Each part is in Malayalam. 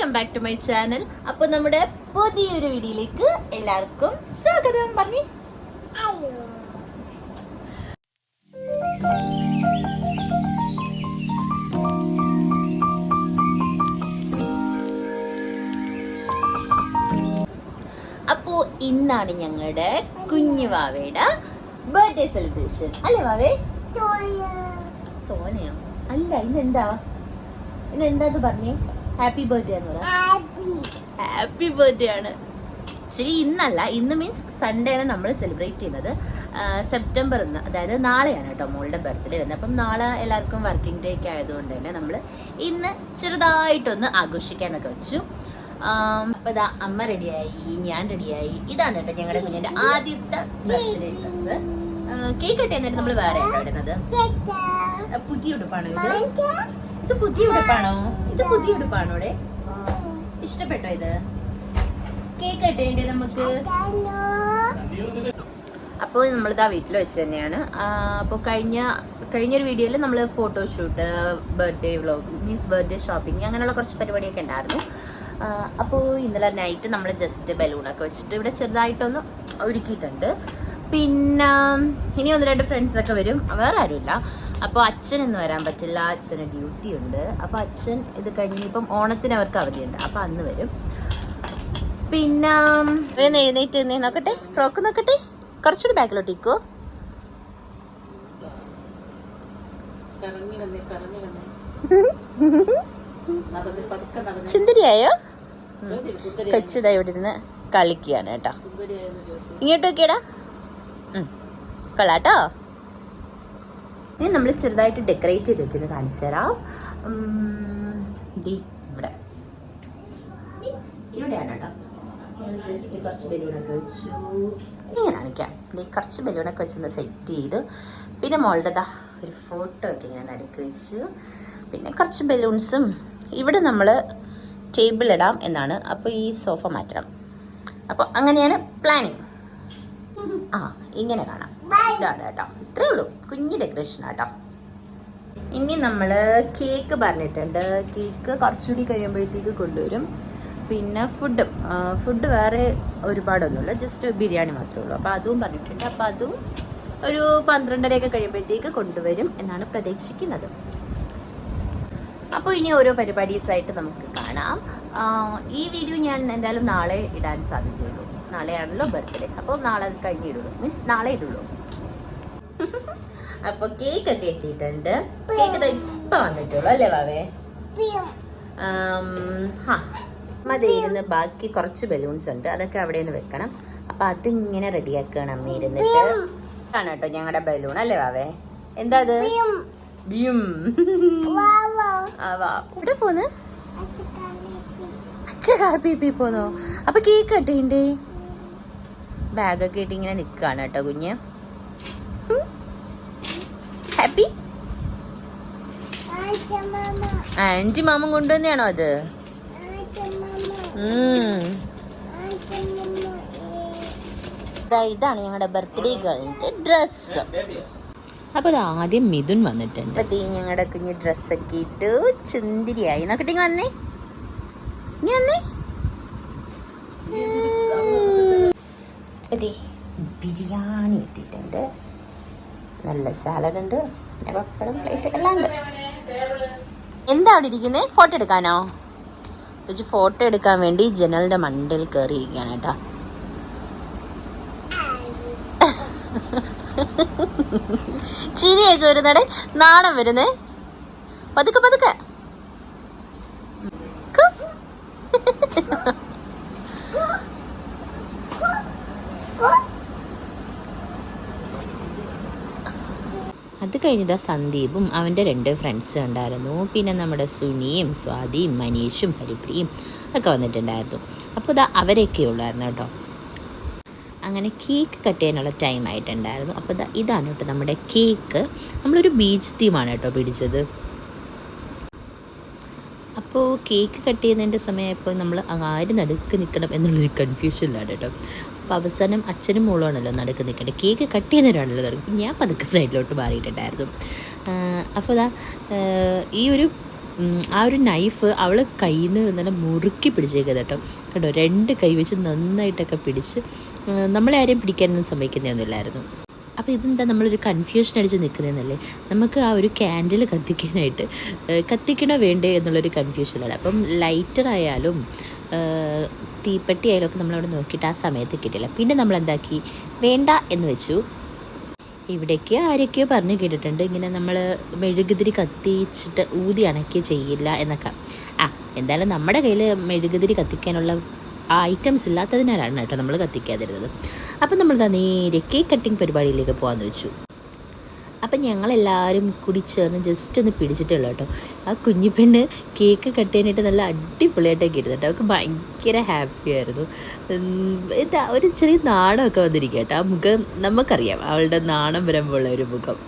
Welcome back to my channel അപ്പൊ നമ്മുടെ പുതിയൊരു വീഡിയോയിലേക്ക് എല്ലാവർക്കും സ്വാഗതം. പറഞ്ഞു. അപ്പോ ഇന്നാണ് ഞങ്ങളുടെ കുഞ്ഞു വാവയുടെ ബർത്ത്ഡേ സെലിബ്രേഷൻ അല്ലേ വാവേ? സോനയോ. അല്ല ഇന്നെന്താ? ഇന്നെന്താ അത് പറഞ്ഞേ? ഹാപ്പി ബർത്ത്ഡേ എന്ന് പറ ഹാപ്പി ബർത്ത്ഡേ ആണ്. ആക്ച്വലി ഇന്നല്ല. ഇന്ന് മീൻസ് സൺഡേ ആണ് നമ്മൾ സെലിബ്രേറ്റ് ചെയ്യുന്നത്. സെപ്റ്റംബർ ഒന്ന് അതായത് നാളെയാണ് കേട്ടോ മോളുടെ ബർത്ത്ഡേ വരുന്നത്. അപ്പം നാളെ എല്ലാവർക്കും വർക്കിംഗ് ഡേ ഒക്കെ ആയതുകൊണ്ട് തന്നെ നമ്മൾ ഇന്ന് ചെറുതായിട്ടൊന്ന് ആഘോഷിക്കാനൊക്കെ വെച്ചു. അപ്പൊ ഇതാ അമ്മ റെഡിയായി ഞാൻ റെഡിയായി ഇതാണ് കേട്ടോ ഞങ്ങളുടെ കുഞ്ഞിന്റെ ആദ്യത്തെ ബർത്ത്ഡേ ഡ്രസ്സ് കേക്ക് കട്ട് ചെയ്യുന്നതിന് നമ്മൾ വേറെ ഇടുന്നത്? പുതിയ ഉടുപ്പാണോ ഇത്? ഇത് പുതിയ ഉടുപ്പാണോ? ഇത് പുതിയ ഇഷ്ടപ്പെട്ടോ ഇത്? കേക്ക് നമുക്ക്? അപ്പോൾ നമ്മളിതാ വീട്ടിൽ വെച്ച് തന്നെയാണ്. അപ്പോൾ കഴിഞ്ഞ കഴിഞ്ഞൊരു വീഡിയോയിൽ നമ്മൾ photoshoot birthday vlog means birthday shopping അങ്ങനെയുള്ള കുറച്ച് പരിപാടിയൊക്കെ ഉണ്ടായിരുന്നു. അപ്പോൾ ഇന്നലെ നൈറ്റ് നമ്മൾ ജസ്റ്റ് ബലൂണൊക്കെ വെച്ചിട്ട് ഇവിടെ ചെറുതായിട്ടൊന്ന് ഒരുക്കിയിട്ടുണ്ട് പിന്നെ ഇനി ഒന്ന് രണ്ട് ഫ്രണ്ട്സൊക്കെ വരും. വേറെ ആരുമില്ല. അപ്പോൾ അച്ഛൻ ഇന്ന് വരാൻ പറ്റില്ല. അച്ഛന് ഡ്യൂട്ടി ഉണ്ട്. അപ്പോൾ അച്ഛൻ ഇത് കഴിഞ്ഞ് ഇപ്പം ഓണത്തിന് അവർക്ക് അവധിയുണ്ട്. അപ്പോൾ അന്ന് വരും. പിന്നെ എഴുന്നേറ്റ് നീ നോക്കട്ടെ. ഫ്രോക്ക് നോക്കട്ടെ. കുറച്ചുകൂടി ബാക്കിലോട്ട് ഇക്കോ സുന്ദരി കൊച്ചിതാ ഇവിടെ ഇരുന്ന് കളിക്കുകയാണ് കേട്ടോ. സുന്ദരിയായെന്ന് ചോദിച്ചു ഇങ്ങോട്ട് നോക്കിയടാ കൊള്ളാട്ടോ. ഇനി നമ്മൾ ചെറുതായിട്ട് ഡെക്കറേറ്റ് ചെയ്ത് വെക്കുന്നത് കാണിച്ചു തരാം. ഇവിടെ. മീൻസ് ഇവിടെയാണ് കുറച്ച് ബലൂണൊക്കെ വെച്ചു. കുറച്ച് ബലൂണൊക്കെ വെച്ചൊന്ന് സെറ്റ് ചെയ്ത്. പിന്നെ മോളുടെ ദാ ഒരു ഫോട്ടോ ഒക്കെ ഞാൻ അടുക്ക് വെച്ചു. പിന്നെ കുറച്ച് ബലൂൺസും ഇവിടെ നമ്മൾ ടേബിൾ ഇടാം എന്നാണ്. അപ്പോൾ ഈ സോഫ മാറ്റണം. അപ്പോൾ അങ്ങനെയാണ് പ്ലാനിങ് ആ ഇങ്ങനെ കാണാം. ഇതാണ് കേട്ടോ. ഇത്രേ ഉള്ളൂ. കുഞ്ഞു ഡെക്കറേഷൻ കേട്ടോ ഇനി നമ്മൾ കേക്ക് പറഞ്ഞിട്ടുണ്ട്. കേക്ക് കുറച്ചുകൂടി കഴിയുമ്പോഴത്തേക്ക് കൊണ്ടുവരും. പിന്നെ ഫുഡും ഫുഡ് വേറെ ഒരുപാടൊന്നുമില്ല. ജസ്റ്റ് ബിരിയാണി മാത്രമേ ഉള്ളൂ. അപ്പോൾ അതും പറഞ്ഞിട്ടുണ്ട്. അപ്പോൾ അതും ഒരു പന്ത്രണ്ടരയൊക്കെ കഴിയുമ്പോഴത്തേക്ക് കൊണ്ടുവരും എന്നാണ് പ്രതീക്ഷിക്കുന്നത്. അപ്പോൾ ഇനി ഓരോ പരിപാടീസായിട്ട് നമുക്ക് കാണാം. ഈ വീഡിയോ ഞാൻ എന്തായാലും നാളെ ഇടാൻ സാധ്യതയുള്ളൂ. നാളെയാണല്ലോ ബർത്ത്ഡേ അപ്പോൾ നാളെ കഴിഞ്ഞിടുള്ളൂ. മീൻസ് നാളെ ഇടുള്ളൂ. അപ്പോൾ കേക്ക് ഒക്കെ എത്തിയിട്ടുണ്ട് കേക്ക് ഇപ്പൊ വന്നിട്ടുള്ളൂ അല്ലേ വാവേ? ആം, ഹാ. മതി ഇരുന്ന് ബാക്കി കുറച്ച് ബലൂൺസ് ഉണ്ട്. അതൊക്കെ അവിടെ നിന്ന് വെക്കണം. അപ്പൊ അതിങ്ങനെ റെഡിയാക്കുകയാണ് അമ്മ ഇരുന്നിട്ട്. ആണ് കേട്ടോ ഞങ്ങളുടെ ബലൂൺ അല്ലേ വാവേ? എന്താ അത്? ഇവിടെ പോന്ന്? അച്ഛ കാപ്പി പോന്നോ? അപ്പൊ കേക്ക് കട്ടിണ്ടേ ബാഗൊക്കെ ഇട്ട് ഇങ്ങനെ നിക്കാണ് കേട്ടോ കുഞ്ഞ്. ഹാപ്പി ആന്റി മാമൻ കൊണ്ടുവന്നെയാണോ അത്? ഇതാണ് ഞങ്ങളുടെ ബർത്ത്ഡേ ഗേളിന്റെ ഡ്രസ്സ്. അപ്പൊ ഇത് ആദ്യം മിഥുൻ വന്നിട്ടുണ്ട്. അപ്പൊ തീ ഞങ്ങളുടെ കുഞ്ഞ് ഡ്രസ്സൊക്കെ ഇട്ടു ചുന്തിരിയായി. നോക്കട്ടെ ഇങ്ങ് വന്നേ. ഇനി വന്നേ. ബിരിയാണി എത്തിയിട്ടുണ്ട് നല്ല സാലഡ് ഉണ്ട്. പപ്പടം പ്ലേറ്റ് എല്ലാം ഉണ്ട്. എന്താ അവിടെ ഇരിക്കുന്നേ? ഫോട്ടോ എടുക്കാനോ? ചോദിച്ചു ഫോട്ടോ എടുക്കാൻ വേണ്ടി ജനലിന്റെ മണ്ടിൽ കയറി ഇരിക്കുകയാണ് കേട്ടോ. ചിരിയൊക്കെ വരുന്നടെ നാണം വരുന്നേ? പതുക്കെ പതുക്കെ. കഴിഞ്ഞതാ സന്ദീപും അവന്റെ രണ്ട് ഫ്രണ്ട്സും ഉണ്ടായിരുന്നു. പിന്നെ നമ്മുടെ സുനിയും സ്വാതിയും മനീഷും ഹരിപ്രിയും ഒക്കെ വന്നിട്ടുണ്ടായിരുന്നു. അപ്പോൾ ഇതാ അവരൊക്കെ ഉള്ളായിരുന്നു കേട്ടോ. അങ്ങനെ കേക്ക് കട്ട് ചെയ്യാനുള്ള ടൈം ആയിട്ടുണ്ടായിരുന്നു. അപ്പോൾ ഇതാ ഇതാണ് കേട്ടോ നമ്മുടെ കേക്ക് നമ്മളൊരു ബീച്ച് തീമാണ് കേട്ടോ പിടിച്ചത്. അപ്പോൾ കേക്ക് കട്ട് ചെയ്യുന്നതിന്റെ സമയമായപ്പോൾ നമ്മൾ ആര് നടുക്ക് നിൽക്കണം എന്നുള്ളൊരു കൺഫ്യൂഷനിലാണ് കേട്ടോ. അപ്പോൾ അവസാനം അച്ഛനും മോളുമാണല്ലോ നടുക്ക് നിൽക്കേണ്ടത് കേക്ക് കട്ട് ചെയ്യുന്നവരാണല്ലോ നടക്കും. ഞാൻ പതുക്കെ സൈഡിലോട്ട് മാറിയിട്ടുണ്ടായിരുന്നു. അപ്പോൾ ഇതാ ഈ ഒരു ആ ഒരു നൈഫ് അവൾ കയ്യിൽ നിന്ന് നല്ല മുറുക്കി പിടിച്ചേക്കുന്നത് കേട്ടോ. കേട്ടോ രണ്ട് കൈ വെച്ച് നന്നായിട്ടൊക്കെ പിടിച്ച് നമ്മളെ ആരെയും പിടിക്കാനൊന്നും സമ്മതിക്കുന്നതൊന്നുമില്ലായിരുന്നു അപ്പോൾ ഇതെന്താ നമ്മളൊരു കൺഫ്യൂഷൻ അടിച്ച് നിൽക്കുന്നതെന്നല്ലേ നമുക്ക് ആ ഒരു ക്യാൻഡിൽ കത്തിക്കാനായിട്ട് കത്തിക്കണോ വേണ്ടേ എന്നുള്ളൊരു കൺഫ്യൂഷനാണ് അപ്പം ലൈറ്റർ ആയാലും തീപ്പെട്ടി ആയാലും ഒക്കെ നമ്മളവിടെ നോക്കിയിട്ട് ആ സമയത്ത് കിട്ടില്ല പിന്നെ നമ്മൾ എന്താക്കി വേണ്ട എന്ന് വെച്ചു. ഇവിടേക്ക് ആരൊക്കെയോ പറഞ്ഞു കേട്ടിട്ടുണ്ട്. ഇങ്ങനെ നമ്മൾ മെഴുകുതിരി കത്തിച്ചിട്ട് ഊതി അണക്കി ചെയ്യില്ല എന്നൊക്കെ. ആ എന്തായാലും നമ്മുടെ കയ്യിൽ മെഴുകുതിരി കത്തിക്കാനുള്ള ഐറ്റംസ് ഇല്ലാത്തതിനാലാണ് കേട്ടോ നമ്മൾ കത്തിക്കാതിരുന്നത്. അപ്പം നമ്മൾ നേരെ കേക്ക് കട്ടിങ് പരിപാടിയിലേക്ക് പോകാമെന്ന് വെച്ചു. അപ്പം ഞങ്ങളെല്ലാവരും കൂടി ചേർന്ന് ജസ്റ്റ് ഒന്ന് പിടിച്ചിട്ടുള്ളൂ കേട്ടോ. ആ കുഞ്ഞു പെണ്ണ് കേക്ക് കട്ട് ചെയ്യാനായിട്ട് നല്ല അടിപൊളിയായിട്ടൊക്കെ ഇരുന്നു കേട്ടോ. അവൾക്ക് ഭയങ്കര ഹാപ്പിയായിരുന്നു എന്താ ഒരു ചെറിയ നാണമൊക്കെ വന്നിരിക്കുക കേട്ടോ. ആ മുഖം നമുക്കറിയാം അവളുടെ നാണം വരുമ്പോഴുള്ള ഒരു മുഖം.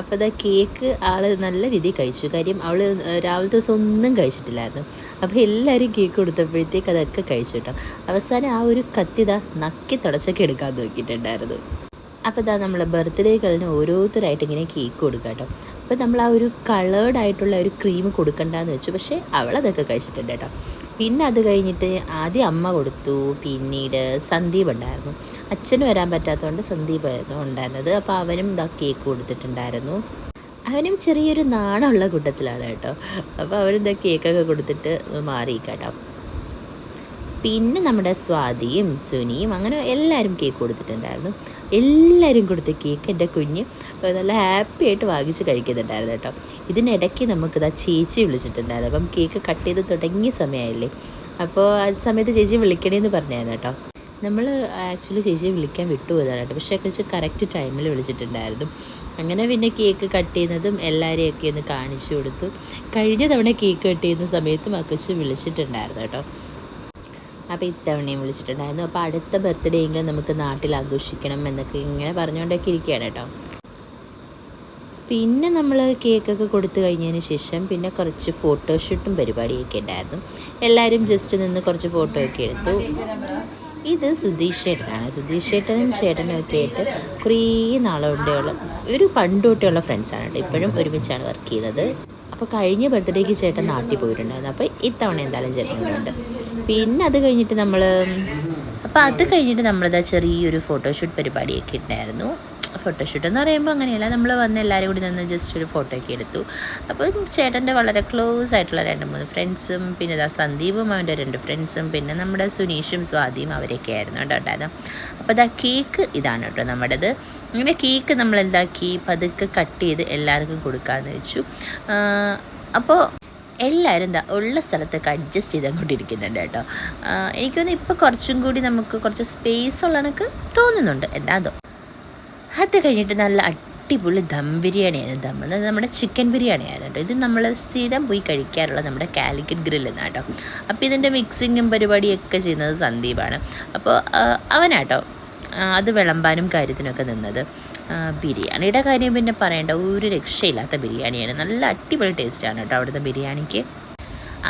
അപ്പോൾ അതാ കേക്ക് ആൾ നല്ല രീതിയിൽ കഴിച്ചു. കാര്യം അവൾ രാവിലത്തെ ദിവസം ഒന്നും കഴിച്ചിട്ടില്ലായിരുന്നു. അപ്പോൾ എല്ലാവരും കേക്ക് കൊടുത്തപ്പോഴത്തേക്ക് അതൊക്കെ കഴിച്ചു കേട്ടോ. അവസാനം ആ ഒരു കത്തിത നക്കി തുടച്ചൊക്കെ എടുക്കാൻ നോക്കിയിട്ടുണ്ടായിരുന്നു. അപ്പോൾ ഇതാ നമ്മൾ ബർത്ത്ഡേ കളിന് ഓരോരുത്തരായിട്ട് ഇങ്ങനെ കേക്ക് കൊടുക്കുക കേട്ടോ അപ്പോൾ നമ്മൾ ആ ഒരു കളേർഡ് ആയിട്ടുള്ള ഒരു ക്രീം കൊടുക്കണ്ടെന്ന് വെച്ചു. പക്ഷേ അവളതൊക്കെ കഴിച്ചിട്ടുണ്ട് കേട്ടോ പിന്നെ അത് കഴിഞ്ഞിട്ട് ആദ്യം അമ്മ കൊടുത്തു. പിന്നീട് സന്ദീപ് ഉണ്ടായിരുന്നു. അച്ഛന് വരാൻ പറ്റാത്തതുകൊണ്ട് സന്ദീപ് ആയിരുന്നു ഉണ്ടായിരുന്നത്. അപ്പോൾ അവനും ഇതാ കേക്ക് കൊടുത്തിട്ടുണ്ടായിരുന്നു. അവനും ചെറിയൊരു നാണമുള്ള കൂട്ടത്തിലാണ് കേട്ടോ അപ്പോൾ അവരെന്താ കേക്കൊക്കെ കൊടുത്തിട്ട് മാറി കേട്ടോ പിന്നെ നമ്മുടെ സ്വാതിയും സുനിയും അങ്ങനെ എല്ലാവരും കേക്ക് കൊടുത്തിട്ടുണ്ടായിരുന്നു. എല്ലാവരും കൊടുത്ത കേക്ക് എന്റെ കുഞ്ഞ് നല്ല ഹാപ്പി ആയിട്ട് വാങ്ങിച്ച് കഴിക്കുന്നുണ്ടായിരുന്നു കേട്ടോ. ഇതിനിടയ്ക്ക് നമുക്കിതാ ചേച്ചി വിളിച്ചിട്ടുണ്ടായിരുന്നു. അപ്പം കേക്ക് കട്ട് ചെയ്ത് തുടങ്ങിയ സമയമായില്ലേ? അപ്പോൾ ആ സമയത്ത് ചേച്ചി വിളിക്കണേന്ന് പറഞ്ഞായിരുന്നു കേട്ടോ. നമ്മൾ ആക്ച്വലി ചേച്ചിയെ വിളിക്കാൻ വിട്ടുപോയതാണ് കേട്ടോ. പക്ഷേ കുറച്ച് കറക്റ്റ് ടൈമിൽ വിളിച്ചിട്ടുണ്ടായിരുന്നു. അങ്ങനെ പിന്നെ കേക്ക് കട്ട് ചെയ്യുന്നതും എല്ലാവരെയൊക്കെ ഒന്ന് കാണിച്ചു കൊടുത്തു. കഴിഞ്ഞ തവണ കേക്ക് കട്ട് ചെയ്യുന്ന സമയത്തും അക്കച്ച് വിളിച്ചിട്ടുണ്ടായിരുന്നു കേട്ടോ. അപ്പോൾ ഇത്തവണയും വിളിച്ചിട്ടുണ്ടായിരുന്നു. അപ്പോൾ അടുത്ത ബർത്ത്ഡേ എങ്കിലും നമുക്ക് നാട്ടിൽ ആഘോഷിക്കണം എന്നൊക്കെ ഇങ്ങനെ പറഞ്ഞുകൊണ്ടൊക്കെ ഇരിക്കുകയാണ് കേട്ടോ. പിന്നെ നമ്മൾ കേക്കൊക്കെ കൊടുത്തു കഴിഞ്ഞതിന് ശേഷം പിന്നെ കുറച്ച് ഫോട്ടോഷൂട്ടും പരിപാടിയൊക്കെ ഉണ്ടായിരുന്നു. എല്ലാവരും ജസ്റ്റ് നിന്ന് കുറച്ച് ഫോട്ടോ ഒക്കെ എടുത്തു. ഇത് സുധീഷ് ചേട്ടനാണ് സുധീഷ് ചേട്ടനും ചേട്ടനും ഒക്കെ ആയിട്ട് കുറേ നാളുകൊണ്ടുള്ള ഒരു പണ്ട് ഫ്രണ്ട്സാണ് കേട്ടോ. ഇപ്പോഴും ഒരുമിച്ചാണ് വർക്ക് ചെയ്യുന്നത്. അപ്പോൾ കഴിഞ്ഞ ബർത്ത്ഡേക്ക് ചേട്ടൻ നാട്ടിൽ പോയിട്ടുണ്ടായിരുന്നു. അപ്പോൾ ഇത്തവണ എന്തായാലും ചേട്ടനുണ്ട് പിന്നെ അത് കഴിഞ്ഞിട്ട് നമ്മൾ അപ്പോൾ അത് കഴിഞ്ഞിട്ട് നമ്മളിതാ ചെറിയൊരു ഫോട്ടോഷൂട്ട് പരിപാടിയൊക്കെ ഉണ്ടായിരുന്നു ഫോട്ടോഷൂട്ട് എന്ന് പറയുമ്പോൾ അങ്ങനെയല്ല നമ്മൾ വന്ന് എല്ലാവരും കൂടി നിന്ന് ജസ്റ്റ് ഒരു ഫോട്ടോ ഒക്കെ എടുത്തു. അപ്പം ചേട്ടന്റെ വളരെ ക്ലോസ് ആയിട്ടുള്ള രണ്ട് മൂന്ന് ഫ്രണ്ട്സും പിന്നെ ഇതാ സന്ദീപും അവന്റെ രണ്ട് ഫ്രണ്ട്സും പിന്നെ നമ്മുടെ സുനീഷും സ്വാതിയും അവരൊക്കെ ആയിരുന്നു കേട്ടോ ഉണ്ടായിരുന്നത് അപ്പോൾ ഇതാ കേക്ക് ഇതാണ് കേട്ടോ നമ്മുടേത്. അങ്ങനെ കേക്ക് നമ്മൾ എന്താക്കി പതുക്കെ കട്ട് ചെയ്ത് എല്ലാവർക്കും കൊടുക്കാമെന്ന് വെച്ചു. അപ്പോൾ എല്ലാവരും എന്താ ഉള്ള സ്ഥലത്തൊക്കെ അഡ്ജസ്റ്റ് ചെയ്ത് അങ്ങോട്ട് ഇരിക്കുന്നുണ്ട് കേട്ടോ. ആ, എനിക്ക് തോന്നുന്നു ഇപ്പോൾ കുറച്ചും കൂടി നമുക്ക് കുറച്ച് സ്പേസ് ഉള്ള എനിക്ക് തോന്നുന്നുണ്ട്. എന്താതോ അത്? കഴിഞ്ഞിട്ട് നല്ല അടിപൊളി ദം ബിരിയാണിയാണ്. ദം എന്ന് നമ്മുടെ ചിക്കൻ ബിരിയാണി ആയിരുന്നു ഇത് നമ്മൾ സ്ഥിരം പോയി കഴിക്കാറുള്ള നമ്മുടെ കാലിക്കറ്റ് ഗ്രില്ലിൽ കേട്ടോ. അപ്പോൾ ഇതിന്റെ മിക്സിങ്ങും പരിപാടിയൊക്കെ ചെയ്യുന്നത് സന്ദീപാണ്. അപ്പോൾ അവനാട്ടോ അത് വിളമ്പാനും കാര്യത്തിനൊക്കെ നിന്നത്. ബിരിയാണിയുടെ കാര്യം പിന്നെ പറയേണ്ട. ഒരു രക്ഷയില്ലാത്ത ബിരിയാണിയാണ്. നല്ല അടിപൊളി ടേസ്റ്റാണ് കേട്ടോ അവിടുത്തെ ബിരിയാണിക്ക്.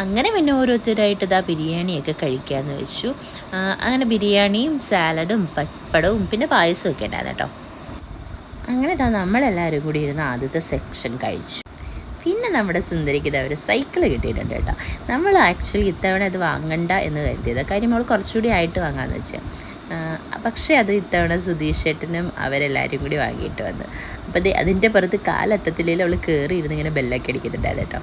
അങ്ങനെ പിന്നെ ഓരോരുത്തരായിട്ട് ഇതാ ബിരിയാണിയൊക്കെ കഴിക്കാമെന്ന് വെച്ചു. അങ്ങനെ ബിരിയാണിയും സാലഡും പപ്പടവും പിന്നെ പായസവും ഒക്കെ ഉണ്ടായിരുന്നു കേട്ടോ. അങ്ങനെ ഇതാ നമ്മളെല്ലാവരും കൂടി ഇരുന്ന് ആദ്യത്തെ സെക്ഷൻ കഴിച്ചു. പിന്നെ നമ്മുടെ സുന്ദരിക്ക് ഇത് ഒരു സൈക്കിൾ കിട്ടിയിട്ടുണ്ട് കേട്ടോ. നമ്മൾ ആക്ച്വലി ഇത്തവണ അത് വാങ്ങണ്ട എന്ന് കരുതിയത്. കാര്യം അവൾ കുറച്ചുകൂടി ആയിട്ട് വാങ്ങാമെന്ന് വെച്ചാൽ പക്ഷേ അത് ഇത്തവണ സുധീഷ് ചേട്ടനും അവരെല്ലാവരും കൂടി വാങ്ങിയിട്ട് വന്നു. അപ്പോൾ അതിന്റെ പുറത്ത് കാലത്തത്തിലേൽ അവൾ കയറി ഇരുന്ന് ഇങ്ങനെ ബെല്ലൊക്കെ അടിക്കുന്നുണ്ടായിരുന്നു കേട്ടോ.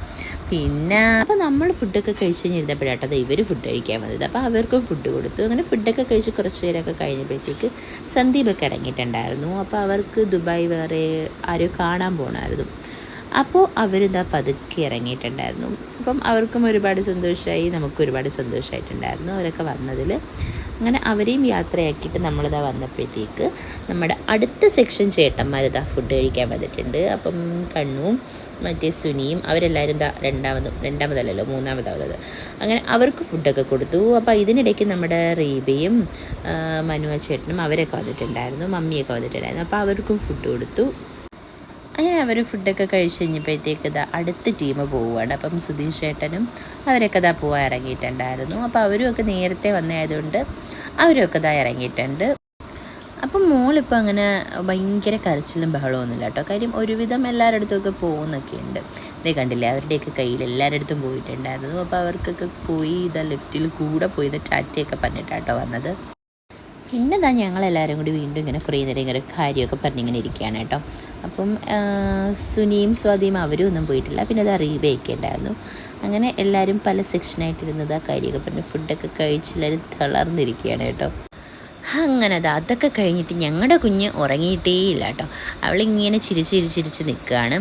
പിന്നെ അപ്പോൾ നമ്മൾ ഫുഡൊക്കെ കഴിച്ച് കഴിഞ്ഞിരുന്നപ്പോഴാട്ടോ അത് ഇവർ ഫുഡ് കഴിക്കാൻ വന്നത്. അപ്പോൾ അവർക്കും ഫുഡ് കൊടുത്തു. അങ്ങനെ ഫുഡൊക്കെ കഴിച്ച് കുറച്ച് നേരമൊക്കെ കഴിഞ്ഞപ്പോഴത്തേക്ക് സന്ദീപൊക്കെ ഇറങ്ങിയിട്ടുണ്ടായിരുന്നു. അപ്പോൾ അവർക്ക് ദുബായ് വേറെ ആരോ കാണാൻ പോകണമായിരുന്നു അപ്പോൾ അവരിതാ പതുക്കെ ഇറങ്ങിയിട്ടുണ്ടായിരുന്നു. അപ്പം അവർക്കും ഒരുപാട് സന്തോഷമായി നമുക്ക് ഒരുപാട് സന്തോഷമായിട്ടുണ്ടായിരുന്നു അവരൊക്കെ വന്നതിൽ അങ്ങനെ അവരെയും യാത്രയാക്കിയിട്ട് നമ്മളിതാ വന്നപ്പോഴത്തേക്ക് നമ്മുടെ അടുത്ത സെക്ഷൻ ചേട്ടന്മാരിതാ ഫുഡ് കഴിക്കാൻ വന്നിട്ടുണ്ട്. അപ്പം കണ്ണും മറ്റേ സുനിയും അവരെല്ലാവരും ഇതാ രണ്ടാമതും രണ്ടാമതല്ലല്ലോ മൂന്നാമതാവത് അങ്ങനെ അവർക്ക് ഫുഡൊക്കെ കൊടുത്തു. അപ്പോൾ ഇതിനിടയ്ക്ക് നമ്മുടെ റീബയും മനുവ മനു ചേട്ടനും അവരൊക്കെ വന്നിട്ടുണ്ടായിരുന്നു മമ്മിയൊക്കെ വന്നിട്ടുണ്ടായിരുന്നു. അപ്പോൾ അവർക്കും ഫുഡ് കൊടുത്തു. അങ്ങനെ അവർ ഫുഡൊക്കെ കഴിച്ച് കഴിഞ്ഞപ്പോഴത്തേക്ക് ഇതാ അടുത്ത ടീം പോവുകയാണ്. അപ്പം സുധീഷ് ചേട്ടനും അവരൊക്കെ ഇതാ പോകാൻ ഇറങ്ങിയിട്ടുണ്ടായിരുന്നു. അപ്പോൾ അവരും ഒക്കെ നേരത്തെ വന്നതായതുകൊണ്ട് അവരൊക്കെ ഇതാ ഇറങ്ങിയിട്ടുണ്ട്. അപ്പം മോളിപ്പോൾ അങ്ങനെ ഭയങ്കര കരച്ചിലും ബഹളമൊന്നുമില്ല കേട്ടോ. കാര്യം ഒരുവിധം എല്ലാവരുടെ അടുത്തൊക്കെ പോകുന്നൊക്കെ ഉണ്ട്. ഇതേ കണ്ടില്ലേ അവരുടെയൊക്കെ കയ്യിൽ എല്ലാവരുടെ അടുത്തും പോയിട്ടുണ്ടായിരുന്നു. അപ്പോൾ അവർക്കൊക്കെ പോയി ഇതാ ലിഫ്റ്റിൽ കൂടെ പോയി ഇതാ ടാറ്റയൊക്കെ പറഞ്ഞിട്ടാട്ടോ വന്നത്. പിന്നെ ഞങ്ങളെല്ലാവരും കൂടി വീണ്ടും ഇങ്ങനെ കുറേ നേരം ഇങ്ങനെ കാര്യമൊക്കെ പറഞ്ഞിങ്ങനെ ഇരിക്കുകയാണ് കേട്ടോ. അപ്പം സുനിയും സ്വാതിയും അവരും ഒന്നും പോയിട്ടില്ല. പിന്നെ അത് അറിയുകയൊക്കെ ഉണ്ടായിരുന്നു അങ്ങനെ എല്ലാവരും പല സെക്ഷനായിട്ടിരുന്നത് ആ കാര്യമൊക്കെ പറഞ്ഞ്. ഫുഡൊക്കെ കഴിച്ച് എല്ലാവരും തളർന്നിരിക്കുകയാണ് കേട്ടോ. അങ്ങനെ അത് അതൊക്കെ കഴിഞ്ഞിട്ട് ഞങ്ങളുടെ കുഞ്ഞ് ഉറങ്ങിയിട്ടേ ഇല്ല കേട്ടോ. അവളിങ്ങനെ ചിരിച്ച് ചിരിച്ച് ചിരിച്ച് നിൽക്കുകയാണ്.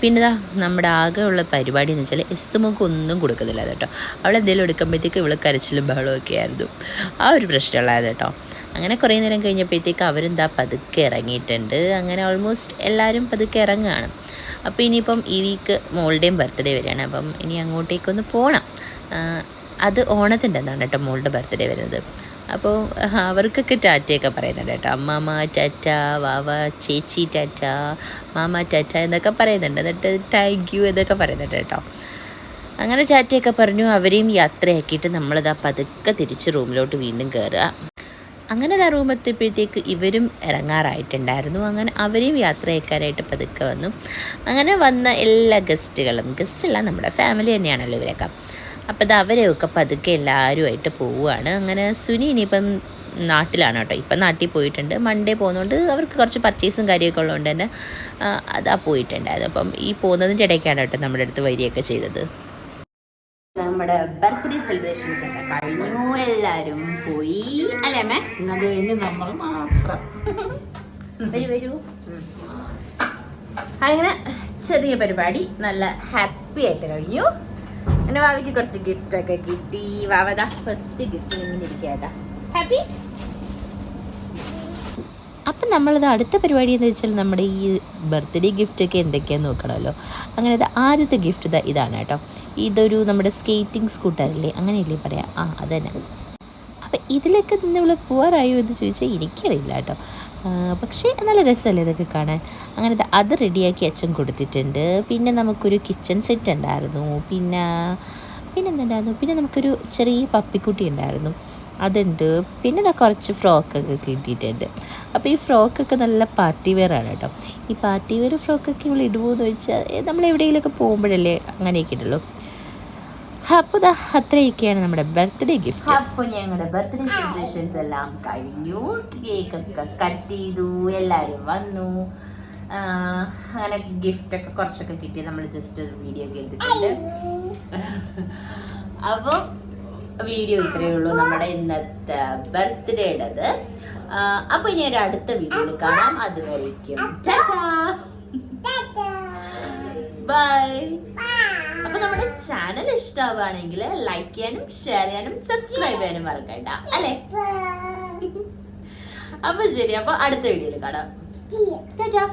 പിന്നെ ഇതാ നമ്മുടെ ആകെയുള്ള പരിപാടി എന്ന് വെച്ചാൽ എസ്തുമൊക്കെ ഒന്നും കൊടുക്കുന്നില്ല കേട്ടോ. അവളെന്തെങ്കിലും എടുക്കുമ്പോഴത്തേക്ക് ഇവൾ കരച്ചിലും ബഹളമൊക്കെ ആയിരുന്നു. ആ ഒരു പ്രശ്നമുള്ളത് കേട്ടോ. അങ്ങനെ കുറേ നേരം കഴിഞ്ഞപ്പോഴത്തേക്ക് അവരും ദാ പതുക്കെ ഇറങ്ങിയിട്ടുണ്ട്. അങ്ങനെ ഓൾമോസ്റ്റ് എല്ലാവരും പതുക്കെ ഇറങ്ങുകയാണ്. അപ്പോൾ ഇനിയിപ്പം ഈ വീക്ക് മോളുടെയും ബർത്ത്ഡേ വരികയാണ്. അപ്പം ഇനി അങ്ങോട്ടേക്കൊന്ന് പോകണം അത് ഓണത്തിന്റെ എന്നാണ് കേട്ടോ മോളുടെ ബർത്ത്ഡേ വരുന്നത്. അപ്പോൾ അവർക്കൊക്കെ ടാറ്റയൊക്കെ പറയുന്നുണ്ട് കേട്ടോ. അമ്മാമ ടാറ്റ വാവ ചേച്ചി ടാറ്റ മാമ ടാറ്റ എന്നൊക്കെ പറയുന്നുണ്ട്. എന്നിട്ട് താങ്ക് യു എന്നൊക്കെ പറയുന്നുണ്ട് കേട്ടോ. അങ്ങനെ ചാറ്റയൊക്കെ പറഞ്ഞു. അവരെയും യാത്രയാക്കിയിട്ട് നമ്മളിതാ പതുക്കെ തിരിച്ച് റൂമിലോട്ട് വീണ്ടും കയറുക അങ്ങനെ ആ റൂം എത്തിയപ്പോഴത്തേക്ക് ഇവരും ഇറങ്ങാറായിട്ടുണ്ടായിരുന്നു. അങ്ങനെ അവരെയും യാത്രയാക്കാനായിട്ട് പതുക്കെ വന്നു. അങ്ങനെ വന്ന എല്ലാ ഗസ്റ്റുകളും ഗസ്റ്റല്ല നമ്മുടെ ഫാമിലി തന്നെയാണല്ലോ ഇവരൊക്കെ. അപ്പോൾ അത് അവരെയൊക്കെ പതുക്കെ എല്ലാവരുമായിട്ട് പോവുകയാണ്. അങ്ങനെ സുനി ഇനിയിപ്പം നാട്ടിലാണ് കേട്ടോ. ഇപ്പം നാട്ടിൽ പോയിട്ടുണ്ട്. മൺഡേ പോകുന്നതുകൊണ്ട് അവർക്ക് കുറച്ച് പർച്ചേസും കാര്യമൊക്കെ ഉള്ളതുകൊണ്ട് തന്നെ അതാ പോയിട്ടുണ്ടായിരുന്നു. അപ്പം ഈ പോകുന്നതിന്റെ ഇടയ്ക്കാണ് കേട്ടോ നമ്മുടെ അടുത്ത് വരികയൊക്കെ ചെയ്തത്. നമ്മുടെ ബർത്ത്ഡേ സെലിബ്രേഷൻസ് ഒക്കെ കഴിഞ്ഞു. എല്ലാവരും പോയി. അല്ലേ അമ്മേ? അത് ഇനി നമ്മൾ മാത്രം. വരൂ വരൂ. അങ്ങനെ ചെറിയ പരിപാടി. നല്ല ഹാപ്പി ആയിട്ട് കഴിഞ്ഞു. അങ്ങനെ വാവയ്ക്ക് കുറച്ച് ഗിഫ്റ്റ് ഒക്കെ കിട്ടി. വാവതാ ഫസ്റ്റ് ഗിഫ്റ്റ് ഇങ്ങനെ ഹാപ്പി അപ്പം നമ്മളത് അടുത്ത പരിപാടി എന്ന് വെച്ചാൽ നമ്മുടെ ഈ ബർത്ത്ഡേ ഗിഫ്റ്റൊക്കെ എന്തൊക്കെയാന്ന് നോക്കണമല്ലോ. അങ്ങനെ അത് ആദ്യത്തെ ഗിഫ്റ്റ് ഇതാ ഇതാണ് കേട്ടോ. ഇതൊരു നമ്മുടെ സ്കേറ്റിംഗ് സ്കൂട്ടറല്ലേ അങ്ങനെയല്ലേ പറയാം? ആ അതന്നെ. അപ്പം ഇതിലൊക്കെ നിന്ന് ഇവിടെ പോവാറായോ എന്ന് ചോദിച്ചാൽ എനിക്കറിയില്ല കേട്ടോ. പക്ഷേ നല്ല രസമല്ലേ ഇതൊക്കെ കാണാൻ? അങ്ങനെ അത് റെഡിയാക്കി അച്ഛൻ കൊടുത്തിട്ടുണ്ട്. പിന്നെ നമുക്കൊരു കിച്ചൺ സെറ്റ് ഉണ്ടായിരുന്നു. പിന്നെ പിന്നെ എന്തുണ്ടായിരുന്നു പിന്നെ നമുക്കൊരു ചെറിയ പപ്പിക്കുട്ടി ഉണ്ടായിരുന്നു. അതുണ്ട്. പിന്നെ ദാ കുറച്ച് ഫ്രോക്കൊക്കെ കിട്ടിയിട്ടുണ്ട്. അപ്പോൾ ഈ ഫ്രോക്കൊക്കെ നല്ല പാർട്ടി വെയർ ആണ് കേട്ടോ. ഈ പാർട്ടി വെയർ ഫ്രോക്കൊക്കെ ഇവിടെ ഇടുമോ എന്ന് ചോദിച്ചാൽ നമ്മൾ എവിടെയെങ്കിലുമൊക്കെ പോകുമ്പോഴല്ലേ അങ്ങനെയൊക്കെ ഇടുള്ളൂ. അപ്പോൾ ഇതാ അത്രയൊക്കെയാണ് നമ്മുടെ ബർത്ത്ഡേ ഗിഫ്റ്റ്. അപ്പോൾ ഞങ്ങളുടെ ബർത്ത്ഡേ സെലിബ്രേഷൻസ് എല്ലാം കഴിഞ്ഞു. കേക്കൊക്കെ കട്ട് ചെയ്തു. എല്ലാവരും വന്നു. അങ്ങനെ ഗിഫ്റ്റ് ഒക്കെ കുറച്ചൊക്കെ കിട്ടി. നമ്മൾ ജസ്റ്റ് ഒരു വീഡിയോ എടുത്തിട്ടുണ്ട്. അപ്പോൾ വീഡിയോ ഇത്രയേ ഉള്ളൂ. നമ്മുടെ ഇന്നത്തെ ബർത്ത്ഡേയുടേത്. അപ്പൊ ഇനി ഒരു അടുത്ത വീഡിയോയിൽ കാണാം. അതുവരേക്കും ബൈ. അപ്പൊ നമ്മുടെ ചാനൽ ഇഷ്ടമാവുകയാണെങ്കിൽ ലൈക്ക് ചെയ്യാനും ഷെയർ ചെയ്യാനും സബ്സ്ക്രൈബ് ചെയ്യാനും മറക്കണ്ട. അല്ലേ? അപ്പൊ ശരി അപ്പൊ അടുത്ത വീഡിയോയിൽ കാണാം. ടാറ്റാ.